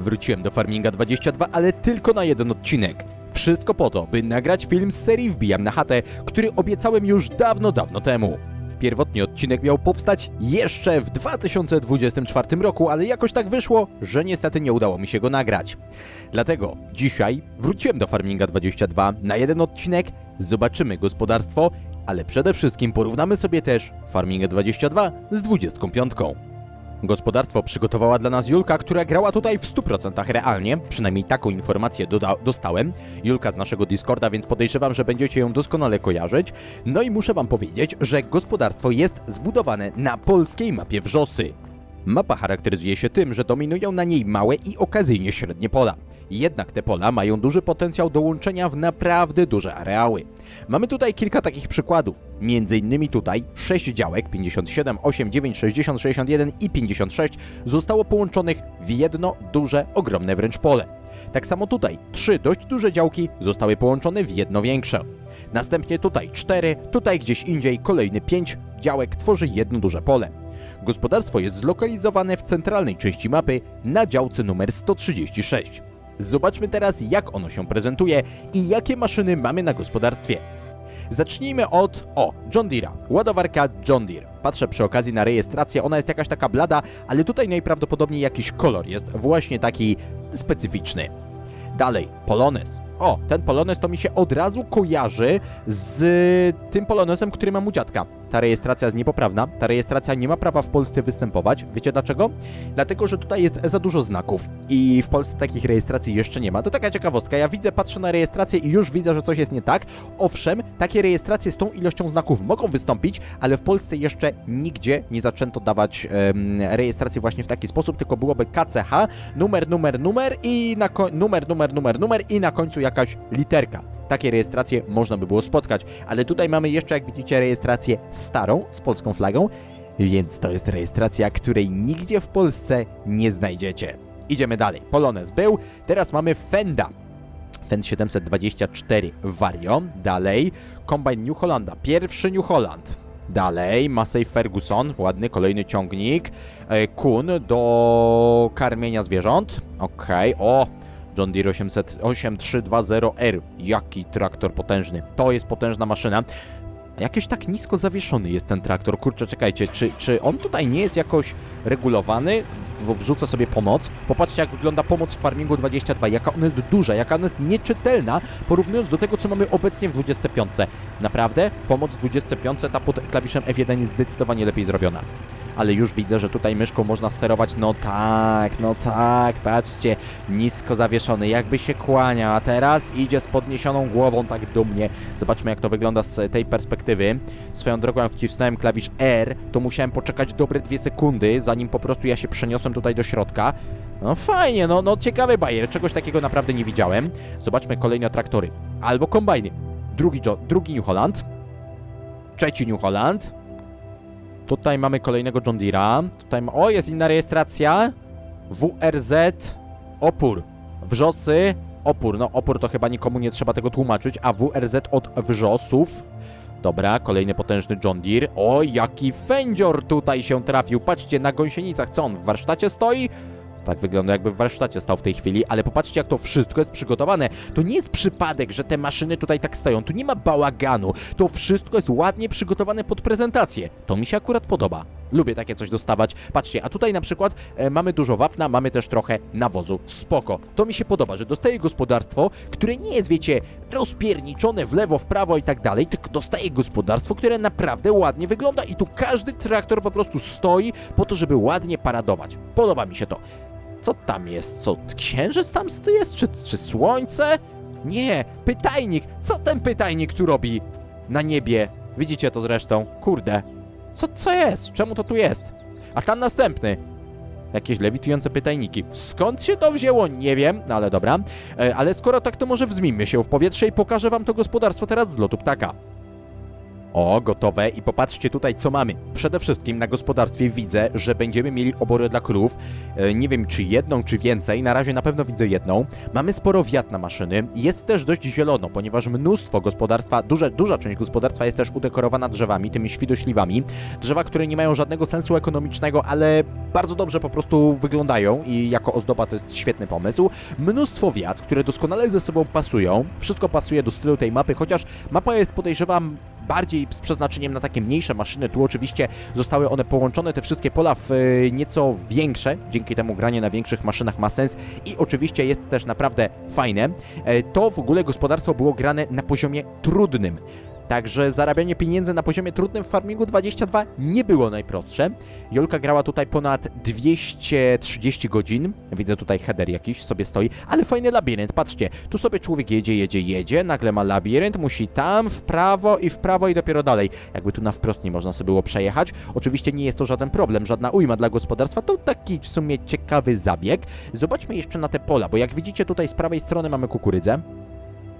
Wróciłem do Farminga 22, ale tylko na jeden odcinek. Wszystko po to, by nagrać film z serii Wbijam na chatę, który obiecałem już dawno, dawno temu. Pierwotnie odcinek miał powstać jeszcze w 2024 roku, ale jakoś tak wyszło, że niestety nie udało mi się go nagrać. Dlatego dzisiaj wróciłem do Farminga 22 na jeden odcinek, zobaczymy gospodarstwo, ale przede wszystkim porównamy sobie też Farminga 22 z 25. Gospodarstwo przygotowała dla nas Julka, która grała tutaj w 100% realnie, przynajmniej taką informację dostałem. Julka z naszego Discorda, więc podejrzewam, że będziecie ją doskonale kojarzyć. No i muszę wam powiedzieć, że gospodarstwo jest zbudowane na polskiej mapie wrzosy. Mapa charakteryzuje się tym, że dominują na niej małe i okazyjnie średnie pola. Jednak te pola mają duży potencjał do łączenia w naprawdę duże areały. Mamy tutaj kilka takich przykładów. Między innymi tutaj 6 działek 57, 8, 9, 60, 61 i 56 zostało połączonych w jedno duże, ogromne wręcz pole. Tak samo tutaj trzy dość duże działki zostały połączone w jedno większe. Następnie tutaj 4, tutaj gdzieś indziej kolejny 5 działek tworzy jedno duże pole. Gospodarstwo jest zlokalizowane w centralnej części mapy na działce numer 136. Zobaczmy teraz, jak ono się prezentuje i jakie maszyny mamy na gospodarstwie. Zacznijmy od, o, John Deere'a, ładowarka John Deere. Patrzę przy okazji na rejestrację, ona jest jakaś taka blada, ale tutaj najprawdopodobniej jakiś kolor jest właśnie taki specyficzny. Dalej, Polones. O, ten Polones to mi się od razu kojarzy z tym Polonesem, który mam u dziadka. Ta rejestracja jest niepoprawna. Ta rejestracja nie ma prawa w Polsce występować. Wiecie dlaczego? Dlatego, że tutaj jest za dużo znaków i w Polsce takich rejestracji jeszcze nie ma. To taka ciekawostka. Ja widzę, patrzę na rejestrację i już widzę, że coś jest nie tak. Owszem, takie rejestracje z tą ilością znaków mogą wystąpić, ale w Polsce jeszcze nigdzie nie zaczęto dawać em, rejestracji właśnie w taki sposób, tylko byłoby KCH, numer, numer, numer i na numer, numer, numer, numer i na końcu jakaś literka. Takie rejestracje można by było spotkać, ale tutaj mamy jeszcze, jak widzicie, rejestrację starą z polską flagą, więc to jest rejestracja, której nigdzie w Polsce nie znajdziecie. Idziemy dalej. Polones był, teraz mamy Fenda. Fend 724 Vario. Dalej, Combine New Hollanda. Pierwszy New Holland. Dalej, Massey Ferguson, ładny kolejny ciągnik. E, Kun do karmienia zwierząt. Okej, o, John Deere 800 8320R. Jaki traktor potężny. To jest potężna maszyna. Jakiś tak nisko zawieszony jest ten traktor. Kurczę, czekajcie, czy, czy on tutaj nie jest jakoś regulowany? W- Wrzucę sobie pomoc. Popatrzcie, jak wygląda pomoc w Farmingu 22. Jaka ona jest duża, jaka ona jest nieczytelna, porównując do tego, co mamy obecnie w 25. Naprawdę, pomoc w 25, ta pod klawiszem F1 jest zdecydowanie lepiej zrobiona ale już widzę, że tutaj myszką można sterować. No tak, no tak, patrzcie, nisko zawieszony, jakby się kłania, a teraz idzie z podniesioną głową tak dumnie. Zobaczmy, jak to wygląda z tej perspektywy. Swoją drogą, jak wcisnąłem klawisz R, to musiałem poczekać dobre dwie sekundy, zanim po prostu ja się przeniosłem tutaj do środka. No fajnie, no, no ciekawy bajer, czegoś takiego naprawdę nie widziałem. Zobaczmy kolejne traktory. Albo kombajny. Drugi, drugi New Holland. Trzeci New Holland. Tutaj mamy kolejnego John Deere'a. Tutaj ma... O, jest inna rejestracja. WRZ opór. Wrzosy opór. No opór to chyba nikomu nie trzeba tego tłumaczyć, a WRZ od wrzosów. Dobra, kolejny potężny John Deere. O, jaki fędzior tutaj się trafił. Patrzcie, na gąsienicach. Co on, w warsztacie stoi? Tak wygląda, jakby w warsztacie stał w tej chwili, ale popatrzcie, jak to wszystko jest przygotowane. To nie jest przypadek, że te maszyny tutaj tak stoją. Tu nie ma bałaganu. To wszystko jest ładnie przygotowane pod prezentację. To mi się akurat podoba. Lubię takie coś dostawać. Patrzcie, a tutaj na przykład e, mamy dużo wapna, mamy też trochę nawozu. Spoko. To mi się podoba, że dostaję gospodarstwo, które nie jest, wiecie, rozpierniczone w lewo, w prawo i tak dalej, tylko dostaję gospodarstwo, które naprawdę ładnie wygląda i tu każdy traktor po prostu stoi po to, żeby ładnie paradować. Podoba mi się to. Co tam jest? Co, księżyc tam jest? Czy, czy słońce? Nie, pytajnik! Co ten pytajnik tu robi? Na niebie. Widzicie to zresztą. Kurde. Co, co jest? Czemu to tu jest? A tam następny. Jakieś lewitujące pytajniki. Skąd się to wzięło? Nie wiem, no ale dobra. E, ale skoro tak, to może wzmijmy się w powietrze i pokażę wam to gospodarstwo teraz z lotu ptaka. O, gotowe i popatrzcie tutaj, co mamy. Przede wszystkim na gospodarstwie widzę, że będziemy mieli obory dla krów. E, nie wiem, czy jedną, czy więcej. Na razie na pewno widzę jedną. Mamy sporo wiat na maszyny. Jest też dość zielono, ponieważ mnóstwo gospodarstwa, duża, duża część gospodarstwa jest też udekorowana drzewami, tymi świdośliwami. Drzewa, które nie mają żadnego sensu ekonomicznego, ale bardzo dobrze po prostu wyglądają i jako ozdoba to jest świetny pomysł. Mnóstwo wiat, które doskonale ze sobą pasują. Wszystko pasuje do stylu tej mapy, chociaż mapa jest podejrzewam bardziej z przeznaczeniem na takie mniejsze maszyny. Tu oczywiście zostały one połączone, te wszystkie pola w e, nieco większe, dzięki temu granie na większych maszynach ma sens i oczywiście jest też naprawdę fajne. E, To w ogóle gospodarstwo było grane na poziomie trudnym. Także zarabianie pieniędzy na poziomie trudnym w Farmingu 22 nie było najprostsze. Jolka grała tutaj ponad 230 godzin. Widzę tutaj header jakiś sobie stoi, ale fajny labirynt. Patrzcie, tu sobie człowiek jedzie, jedzie, jedzie, nagle ma labirynt, musi tam w prawo i w prawo i dopiero dalej. Jakby tu na wprost nie można sobie było przejechać. Oczywiście nie jest to żaden problem, żadna ujma dla gospodarstwa. To taki w sumie ciekawy zabieg. Zobaczmy jeszcze na te pola, bo jak widzicie tutaj z prawej strony mamy kukurydzę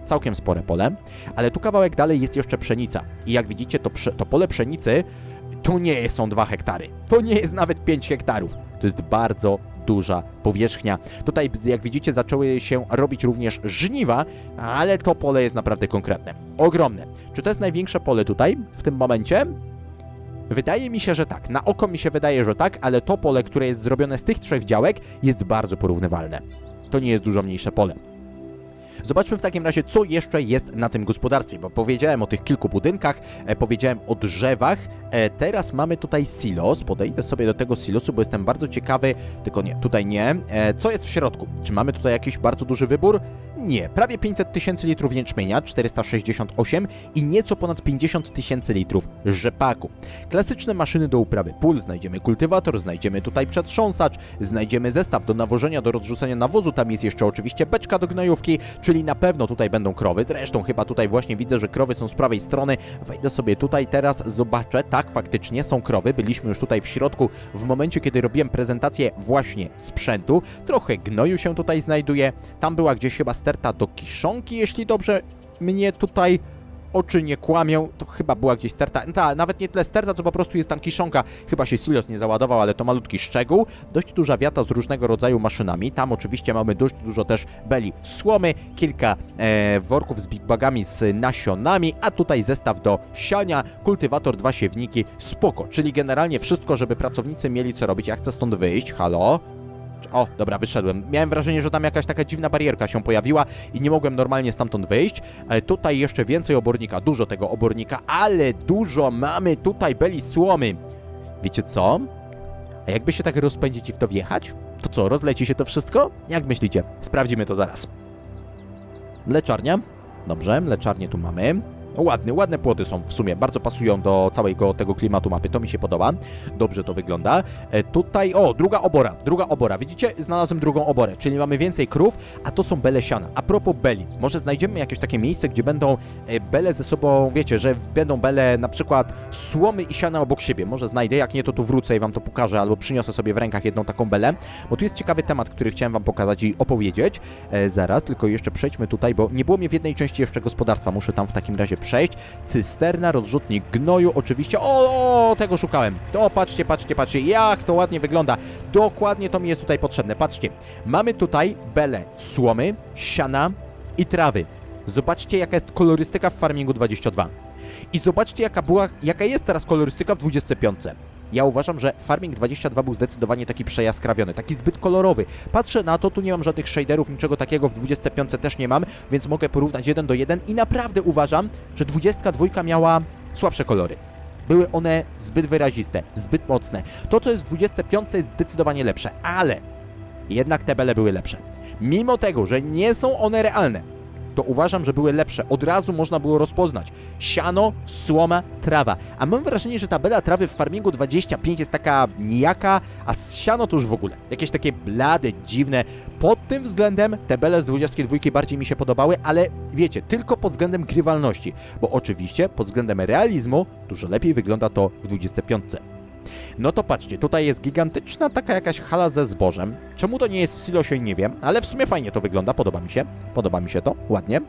całkiem spore pole, ale tu kawałek dalej jest jeszcze pszenica. I jak widzicie, to, to pole pszenicy to nie są 2 hektary. To nie jest nawet 5 hektarów. To jest bardzo duża powierzchnia. Tutaj, jak widzicie, zaczęły się robić również żniwa, ale to pole jest naprawdę konkretne. Ogromne. Czy to jest największe pole tutaj w tym momencie? Wydaje mi się, że tak. Na oko mi się wydaje, że tak, ale to pole, które jest zrobione z tych trzech działek, jest bardzo porównywalne. To nie jest dużo mniejsze pole. Zobaczmy w takim razie, co jeszcze jest na tym gospodarstwie, bo powiedziałem o tych kilku budynkach, e, powiedziałem o drzewach. E, teraz mamy tutaj silos. Podejdę sobie do tego silosu, bo jestem bardzo ciekawy, tylko nie, tutaj nie. E, co jest w środku? Czy mamy tutaj jakiś bardzo duży wybór? Nie. Prawie 500 tysięcy litrów jęczmienia, 468 i nieco ponad 50 tysięcy litrów rzepaku. Klasyczne maszyny do uprawy pól, znajdziemy kultywator, znajdziemy tutaj przetrząsacz, znajdziemy zestaw do nawożenia, do rozrzucenia nawozu, tam jest jeszcze oczywiście beczka do gnojówki, czyli na pewno tutaj będą krowy. Zresztą chyba tutaj właśnie widzę, że krowy są z prawej strony. Wejdę sobie tutaj teraz, zobaczę. Tak, faktycznie są krowy. Byliśmy już tutaj w środku w momencie, kiedy robiłem prezentację właśnie sprzętu. Trochę gnoju się tutaj znajduje. Tam była gdzieś chyba sterta do kiszonki, jeśli dobrze mnie tutaj oczy nie kłamią, to chyba była gdzieś sterta. Ta, nawet nie tyle sterta, co po prostu jest tam kiszonka. Chyba się silos nie załadował, ale to malutki szczegół. Dość duża wiata z różnego rodzaju maszynami. Tam oczywiście mamy dość dużo też beli słomy, kilka e, worków z big bagami z nasionami, a tutaj zestaw do siania, kultywator, dwa siewniki, spoko. Czyli generalnie wszystko, żeby pracownicy mieli co robić. Ja chcę stąd wyjść, halo? O, dobra, wyszedłem. Miałem wrażenie, że tam jakaś taka dziwna barierka się pojawiła i nie mogłem normalnie stamtąd wyjść. E, tutaj jeszcze więcej obornika, dużo tego obornika, ale dużo mamy tutaj beli słomy. Wiecie co? A jakby się tak rozpędzić i w to wjechać? To co, rozleci się to wszystko? Jak myślicie? Sprawdzimy to zaraz. Mleczarnia. Dobrze, mleczarnię tu mamy. Ładne, ładne płoty są w sumie, bardzo pasują do całego tego klimatu mapy, to mi się podoba. Dobrze to wygląda. E, tutaj, o, druga obora, druga obora. Widzicie, znalazłem drugą oborę, czyli mamy więcej krów, a to są bele siana. A propos beli, może znajdziemy jakieś takie miejsce, gdzie będą e, bele ze sobą, wiecie, że będą bele na przykład słomy i siana obok siebie. Może znajdę, jak nie to tu wrócę i wam to pokażę, albo przyniosę sobie w rękach jedną taką belę, bo tu jest ciekawy temat, który chciałem wam pokazać i opowiedzieć. E, zaraz, tylko jeszcze przejdźmy tutaj, bo nie było mnie w jednej części jeszcze gospodarstwa, muszę tam w takim razie przejść. Cysterna, rozrzutnik gnoju, oczywiście. O, o, tego szukałem. To patrzcie, patrzcie, patrzcie, jak to ładnie wygląda. Dokładnie to mi jest tutaj potrzebne. Patrzcie, mamy tutaj belę słomy, siana i trawy. Zobaczcie, jaka jest kolorystyka w Farmingu 22. I zobaczcie, jaka była, jaka jest teraz kolorystyka w 25. Ja uważam, że Farming 22 był zdecydowanie taki przejaskrawiony, taki zbyt kolorowy. Patrzę na to, tu nie mam żadnych shaderów, niczego takiego, w 25 też nie mam, więc mogę porównać 1 do 1 i naprawdę uważam, że 22 miała słabsze kolory. Były one zbyt wyraziste, zbyt mocne. To, co jest w 25 jest zdecydowanie lepsze, ale jednak te bele były lepsze. Mimo tego, że nie są one realne, to uważam, że były lepsze. Od razu można było rozpoznać. Siano, słoma, trawa. A mam wrażenie, że tabela trawy w Farmingu 25 jest taka nijaka, a siano to już w ogóle. Jakieś takie blade, dziwne. Pod tym względem te bele z 22 bardziej mi się podobały, ale wiecie, tylko pod względem grywalności. Bo oczywiście pod względem realizmu dużo lepiej wygląda to w 25. No to patrzcie, tutaj jest gigantyczna taka jakaś hala ze zbożem. Czemu to nie jest w silosie, nie wiem, ale w sumie fajnie to wygląda, podoba mi się. Podoba mi się to, ładnie.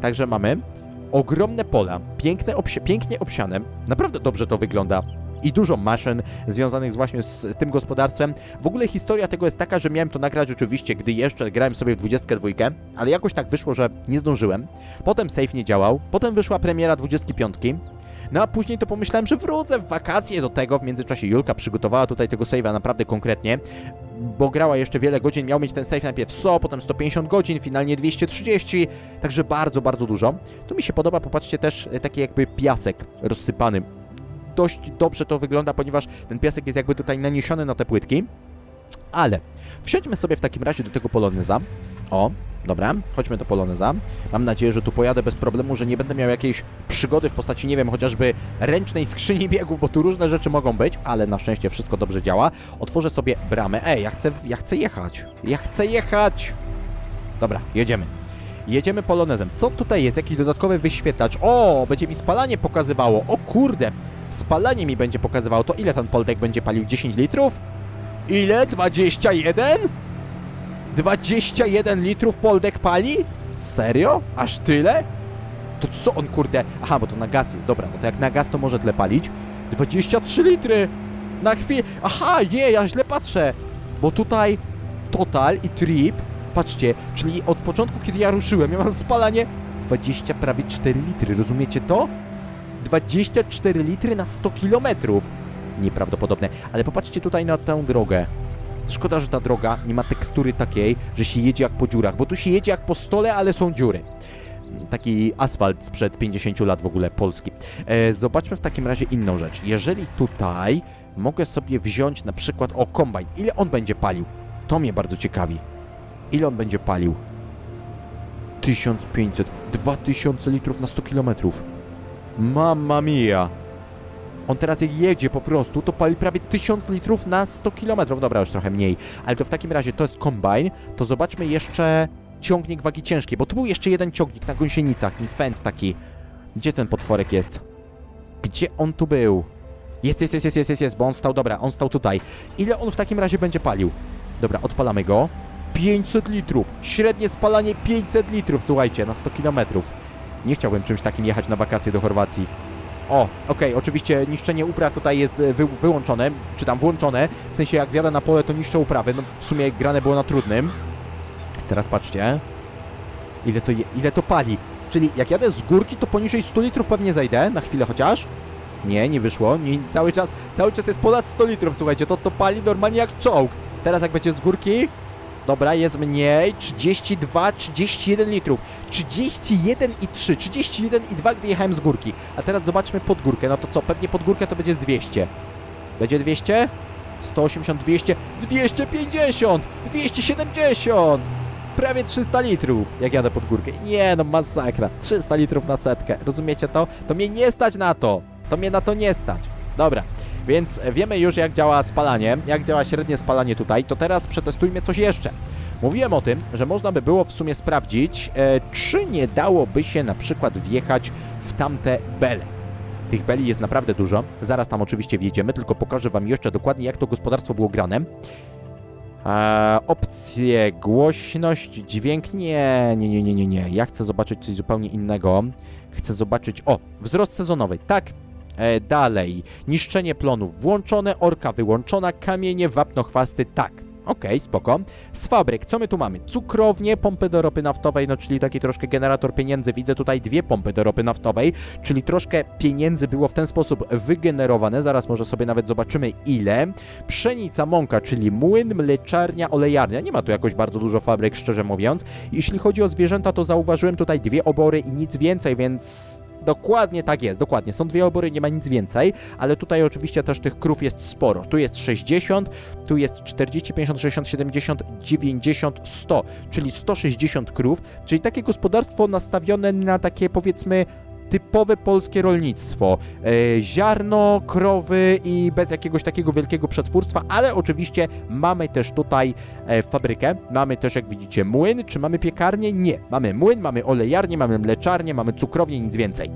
Także mamy ogromne pola, piękne obsi- pięknie obsiane, naprawdę dobrze to wygląda. I dużo maszyn związanych właśnie z tym gospodarstwem. W ogóle historia tego jest taka, że miałem to nagrać oczywiście, gdy jeszcze grałem sobie w 22, ale jakoś tak wyszło, że nie zdążyłem. Potem save nie działał, potem wyszła premiera 25. No a później to pomyślałem, że wrócę w wakacje do tego. W międzyczasie Julka przygotowała tutaj tego save'a naprawdę konkretnie, bo grała jeszcze wiele godzin. Miał mieć ten save najpierw 100, potem 150 godzin, finalnie 230, także bardzo, bardzo dużo. Tu mi się podoba, popatrzcie też e, taki jakby piasek rozsypany. Dość dobrze to wygląda, ponieważ ten piasek jest jakby tutaj naniesiony na te płytki. Ale wsiądźmy sobie w takim razie do tego poloneza. O, dobra, chodźmy do poloneza. Mam nadzieję, że tu pojadę bez problemu, że nie będę miał jakiejś przygody w postaci, nie wiem, chociażby ręcznej skrzyni biegów, bo tu różne rzeczy mogą być, ale na szczęście wszystko dobrze działa. Otworzę sobie bramę. Ej, ja chcę, ja chcę jechać. Ja chcę jechać. Dobra, jedziemy. Jedziemy polonezem. Co tutaj jest? Jakiś dodatkowy wyświetlacz. O, będzie mi spalanie pokazywało. O kurde, spalanie mi będzie pokazywało. To ile ten poldek będzie palił? 10 litrów? Ile? 21? 21 litrów poldek pali? Serio? Aż tyle? To co on kurde? Aha, bo to na gaz jest. Dobra, no to jak na gaz to może tyle palić. 23 litry! Na chwilę. Aha, nie, ja źle patrzę. Bo tutaj total i trip, patrzcie, czyli od początku, kiedy ja ruszyłem, ja mam spalanie 20 prawie 4 litry, rozumiecie to? 24 litry na 100 kilometrów. Nieprawdopodobne. Ale popatrzcie tutaj na tę drogę. Szkoda, że ta droga nie ma tekstury takiej, że się jedzie jak po dziurach, bo tu się jedzie jak po stole, ale są dziury. Taki asfalt sprzed 50 lat w ogóle polski. E, zobaczmy w takim razie inną rzecz. Jeżeli tutaj mogę sobie wziąć na przykład o kombajn, ile on będzie palił? To mnie bardzo ciekawi. Ile on będzie palił? 1500, 2000 litrów na 100 kilometrów. Mamma mia! On teraz jak jedzie po prostu, to pali prawie 1000 litrów na 100 km. Dobra, już trochę mniej. Ale to w takim razie to jest kombajn. To zobaczmy jeszcze ciągnik wagi ciężkiej, bo tu był jeszcze jeden ciągnik na gąsienicach, ten fend taki. Gdzie ten potworek jest? Gdzie on tu był? Jest, jest, jest, jest, jest, jest, jest, bo on stał, dobra, on stał tutaj. Ile on w takim razie będzie palił? Dobra, odpalamy go. 500 litrów. Średnie spalanie 500 litrów, słuchajcie, na 100 km. Nie chciałbym czymś takim jechać na wakacje do Chorwacji. O, okej, oczywiście niszczenie upraw tutaj jest e, wy, wyłączone, czy tam włączone. W sensie jak wjadę na pole, to niszczę uprawy. No w sumie grane było na trudnym. Teraz patrzcie. Ile to, ile to pali. Czyli jak jadę z górki, to poniżej 100 litrów pewnie zejdę, na chwilę chociaż. Nie, nie wyszło. Nie, cały czas, cały czas jest ponad 100 litrów, słuchajcie, to to pali normalnie jak czołg. Teraz jak będzie z górki, dobra, jest mniej, 32, 31 litrów, 31 i 3, 31 i 2, gdy jechałem z górki. A teraz zobaczmy pod górkę, no to co, pewnie pod górkę to będzie z 200. Będzie 200? 180, 200, 250, 270! Prawie 300 litrów, jak jadę pod górkę. Nie no, masakra. 300 litrów na setkę. Rozumiecie to? To mnie nie stać na to. To mnie na to nie stać. Dobra, więc wiemy już jak działa spalanie, jak działa średnie spalanie tutaj, to teraz przetestujmy coś jeszcze. Mówiłem o tym, że można by było w sumie sprawdzić, e, czy nie dałoby się na przykład wjechać w tamte bele. Tych beli jest naprawdę dużo. Zaraz tam oczywiście wjedziemy, tylko pokażę Wam jeszcze dokładnie, jak to gospodarstwo było grane. Eee, opcje, głośność, dźwięk, nie, nie, nie, nie, nie, nie. Ja chcę zobaczyć coś zupełnie innego. Chcę zobaczyć, o, wzrost sezonowy, tak. E, dalej, niszczenie plonów włączone, orka wyłączona, kamienie, wapno, chwasty, tak. Okej, spoko. Z fabryk, co my tu mamy? Cukrownie, pompy do ropy naftowej, no czyli taki troszkę generator pieniędzy. Widzę tutaj dwie pompy do ropy naftowej, czyli troszkę pieniędzy było w ten sposób wygenerowane. Zaraz może sobie nawet zobaczymy ile. Pszenica, mąka, czyli młyn, mleczarnia, olejarnia. Nie ma tu jakoś bardzo dużo fabryk, szczerze mówiąc. Jeśli chodzi o zwierzęta, to zauważyłem tutaj dwie obory i nic więcej, więc Dokładnie tak jest, dokładnie. Są dwie obory, nie ma nic więcej, ale tutaj oczywiście też tych krów jest sporo. Tu jest 60, tu jest 40, 50, 60, 70, 90, 100, czyli 160 krów, czyli takie gospodarstwo nastawione na takie powiedzmy typowe polskie rolnictwo. E, ziarno, krowy i bez jakiegoś takiego wielkiego przetwórstwa, ale oczywiście mamy też tutaj e, fabrykę, mamy też jak widzicie młyn, czy mamy piekarnię? Nie. Mamy młyn, mamy olejarnię, mamy mleczarnię, mamy cukrownię, nic więcej.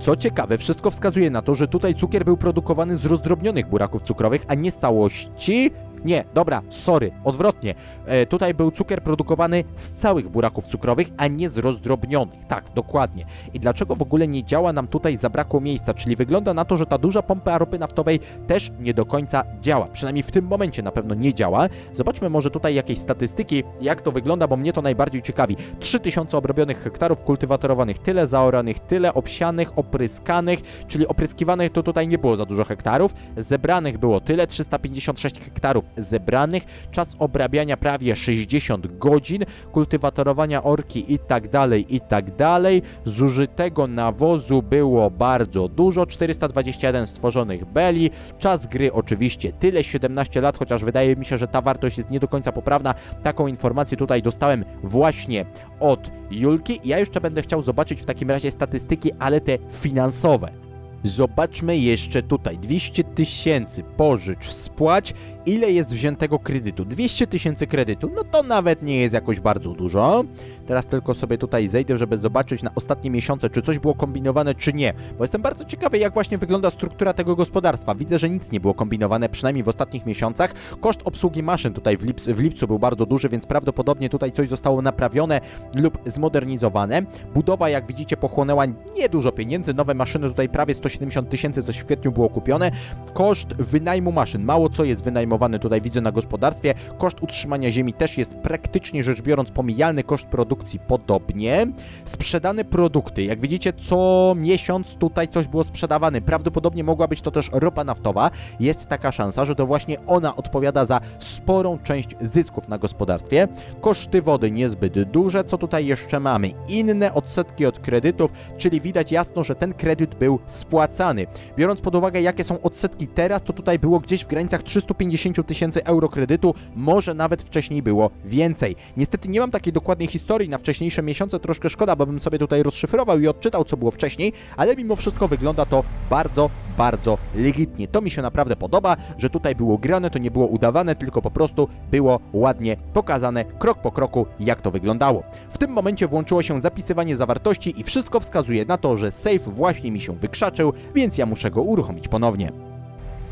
Co ciekawe, wszystko wskazuje na to, że tutaj cukier był produkowany z rozdrobnionych buraków cukrowych, a nie z całości Nie, dobra, sorry, odwrotnie. E, tutaj był cukier produkowany z całych buraków cukrowych, a nie z rozdrobnionych. Tak, dokładnie. I dlaczego w ogóle nie działa nam tutaj zabrakło miejsca? Czyli wygląda na to, że ta duża pompa ropy naftowej też nie do końca działa. Przynajmniej w tym momencie na pewno nie działa. Zobaczmy może tutaj jakieś statystyki, jak to wygląda, bo mnie to najbardziej ciekawi. 3000 obrobionych hektarów kultywatorowanych, tyle zaoranych, tyle obsianych, opryskanych, czyli opryskiwanych to tutaj nie było za dużo hektarów. Zebranych było tyle, 356 hektarów zebranych. Czas obrabiania prawie 60 godzin. Kultywatorowania orki i tak dalej, i tak dalej. Zużytego nawozu było bardzo dużo, 421 stworzonych beli. Czas gry oczywiście tyle, 17 lat, chociaż wydaje mi się, że ta wartość jest nie do końca poprawna. Taką informację tutaj dostałem właśnie od Julki. Ja jeszcze będę chciał zobaczyć w takim razie statystyki, ale te finansowe. Zobaczmy jeszcze tutaj. 200 tysięcy pożycz, spłać. Ile jest wziętego kredytu? 200 tysięcy kredytu. No to nawet nie jest jakoś bardzo dużo. Teraz tylko sobie tutaj zejdę, żeby zobaczyć na ostatnie miesiące, czy coś było kombinowane, czy nie. Bo jestem bardzo ciekawy, jak właśnie wygląda struktura tego gospodarstwa. Widzę, że nic nie było kombinowane, przynajmniej w ostatnich miesiącach. Koszt obsługi maszyn tutaj w, lips, w lipcu był bardzo duży, więc prawdopodobnie tutaj coś zostało naprawione lub zmodernizowane. Budowa, jak widzicie, pochłonęła niedużo pieniędzy. Nowe maszyny tutaj prawie 170 tysięcy, coś w kwietniu było kupione. Koszt wynajmu maszyn, mało co jest wynajmowany tutaj, widzę na gospodarstwie. Koszt utrzymania ziemi też jest praktycznie rzecz biorąc pomijalny, koszt produkcji podobnie. Sprzedane produkty, jak widzicie, co miesiąc tutaj coś było sprzedawane. Prawdopodobnie mogła być to też ropa naftowa. Jest taka szansa, że to właśnie ona odpowiada za sporą część zysków na gospodarstwie. Koszty wody niezbyt duże. Co tutaj jeszcze mamy? Inne odsetki od kredytów, czyli widać jasno, że ten kredyt był spłacany. Biorąc pod uwagę, jakie są odsetki teraz, to tutaj było gdzieś w granicach 350 tysięcy euro kredytu, może nawet wcześniej było więcej. Niestety nie mam takiej dokładnej historii na wcześniejsze miesiące, troszkę szkoda, bo bym sobie tutaj rozszyfrował i odczytał, co było wcześniej, ale mimo wszystko wygląda to bardzo, bardzo legitnie. To mi się naprawdę podoba, że tutaj było grane, to nie było udawane, tylko po prostu było ładnie pokazane, krok po kroku, jak to wyglądało. W tym momencie włączyło się zapisywanie zawartości i wszystko wskazuje na to, że save właśnie mi się wykrzaczył, więc ja muszę go uruchomić ponownie.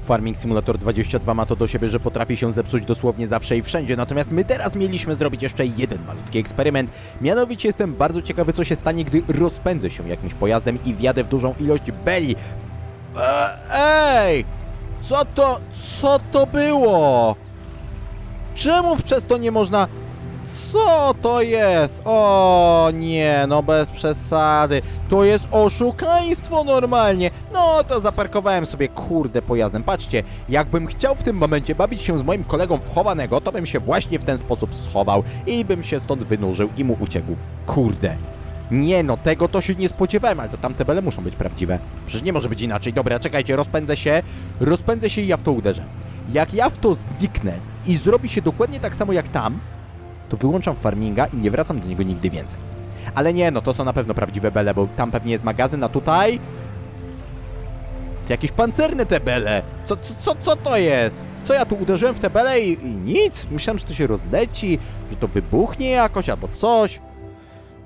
Farming Simulator 22 ma to do siebie, że potrafi się zepsuć dosłownie zawsze i wszędzie, natomiast my teraz mieliśmy zrobić jeszcze jeden malutki eksperyment. Mianowicie jestem bardzo ciekawy, co się stanie, gdy rozpędzę się jakimś pojazdem i wjadę w dużą ilość beli. E, ej! Co to, co to było? Czemu przez to nie można... Co to jest? O nie, no bez przesady. To jest oszukaństwo normalnie. No to zaparkowałem sobie kurde pojazdem. Patrzcie, jakbym chciał w tym momencie bawić się z moim kolegą w chowanego, to bym się właśnie w ten sposób schował i bym się stąd wynurzył i mu uciekł. Kurde. Nie no, tego to się nie spodziewałem, ale to tamte bele muszą być prawdziwe. Przecież nie może być inaczej. Dobra, czekajcie, rozpędzę się, rozpędzę się i ja w to uderzę. Jak ja w to zniknę i zrobi się dokładnie tak samo jak tam, to wyłączam farminga i nie wracam do niego nigdy więcej. Ale nie, no to są na pewno prawdziwe bele, bo tam pewnie jest magazyn, a tutaj... Jakieś pancerne te bele! Co, co, co, co to jest? Co ja tu uderzyłem w te bele i, i nic? Myślałem, że to się rozleci, że to wybuchnie jakoś albo coś.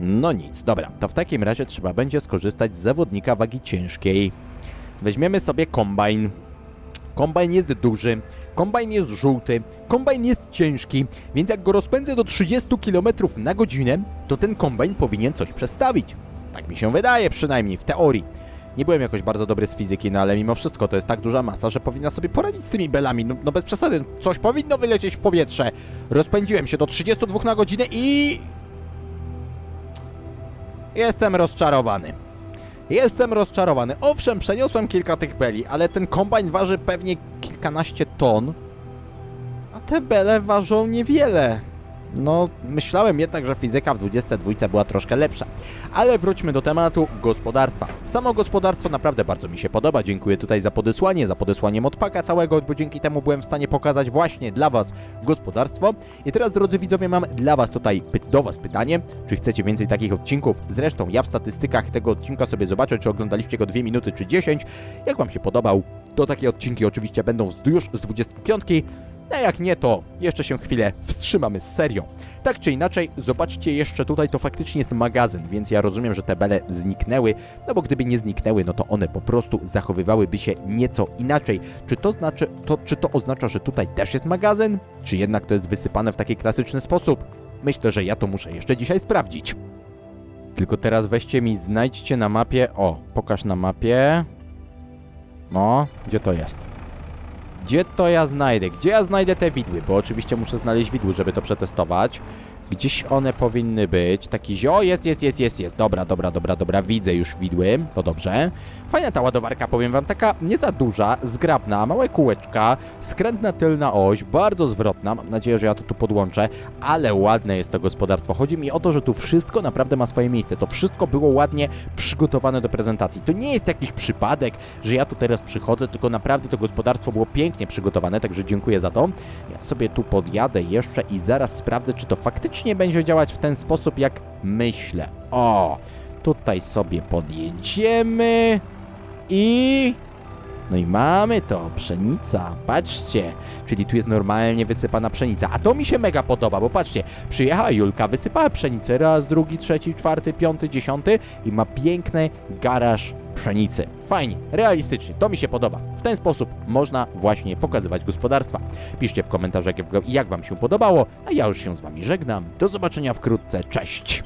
No nic, dobra, to w takim razie trzeba będzie skorzystać z zawodnika wagi ciężkiej. Weźmiemy sobie kombajn. Kombajn jest duży, kombajn jest żółty, kombajn jest ciężki, więc jak go rozpędzę do 30 km na godzinę, to ten kombajn powinien coś przestawić. Tak mi się wydaje, przynajmniej w teorii. Nie byłem jakoś bardzo dobry z fizyki, no ale mimo wszystko to jest tak duża masa, że powinna sobie poradzić z tymi belami. No, no bez przesady, coś powinno wylecieć w powietrze. Rozpędziłem się do 32 na godzinę i... Jestem rozczarowany. Jestem rozczarowany. Owszem, przeniosłem kilka tych beli, ale ten kombajn waży pewnie kilkanaście ton, a te bele ważą niewiele. No, myślałem jednak, że fizyka w 22 była troszkę lepsza. Ale wróćmy do tematu gospodarstwa. Samo gospodarstwo naprawdę bardzo mi się podoba. Dziękuję tutaj za podesłanie, za podesłanie modpaka całego, bo dzięki temu byłem w stanie pokazać właśnie dla Was gospodarstwo. I teraz, drodzy widzowie, mam dla Was tutaj do Was pytanie, czy chcecie więcej takich odcinków? Zresztą ja w statystykach tego odcinka sobie zobaczę, czy oglądaliście go 2 minuty, czy 10. Jak Wam się podobał, to takie odcinki oczywiście będą już z 25. A jak nie, to jeszcze się chwilę wstrzymamy z serią. Tak czy inaczej, zobaczcie jeszcze tutaj, to faktycznie jest magazyn, więc ja rozumiem, że te bele zniknęły, no bo gdyby nie zniknęły, no to one po prostu zachowywałyby się nieco inaczej. Czy to znaczy, to, czy to oznacza, że tutaj też jest magazyn? Czy jednak to jest wysypane w taki klasyczny sposób? Myślę, że ja to muszę jeszcze dzisiaj sprawdzić. Tylko teraz weźcie mi, znajdźcie na mapie, o, pokaż na mapie. No, gdzie to jest? Gdzie to ja znajdę? Gdzie ja znajdę te widły? Bo oczywiście muszę znaleźć widły, żeby to przetestować. Gdzieś one powinny być. Taki zio, jest, jest, jest, jest, jest. Dobra, dobra, dobra, dobra, widzę już widły. To dobrze. Fajna ta ładowarka, powiem wam, taka nie za duża, zgrabna, małe kółeczka, skrętna tylna oś, bardzo zwrotna. Mam nadzieję, że ja to tu podłączę, ale ładne jest to gospodarstwo. Chodzi mi o to, że tu wszystko naprawdę ma swoje miejsce. To wszystko było ładnie przygotowane do prezentacji. To nie jest jakiś przypadek, że ja tu teraz przychodzę, tylko naprawdę to gospodarstwo było pięknie przygotowane, także dziękuję za to. Ja sobie tu podjadę jeszcze i zaraz sprawdzę, czy to faktycznie będzie działać w ten sposób, jak myślę. O, tutaj sobie podjedziemy i... No i mamy to, pszenica, patrzcie, czyli tu jest normalnie wysypana pszenica, a to mi się mega podoba, bo patrzcie, przyjechała Julka, wysypała pszenicę, raz, drugi, trzeci, czwarty, piąty, dziesiąty i ma piękny garaż pszenicy. Fajnie, realistycznie, to mi się podoba. W ten sposób można właśnie pokazywać gospodarstwa. Piszcie w komentarzach, jak, jak wam się podobało, a ja już się z wami żegnam. Do zobaczenia wkrótce, cześć!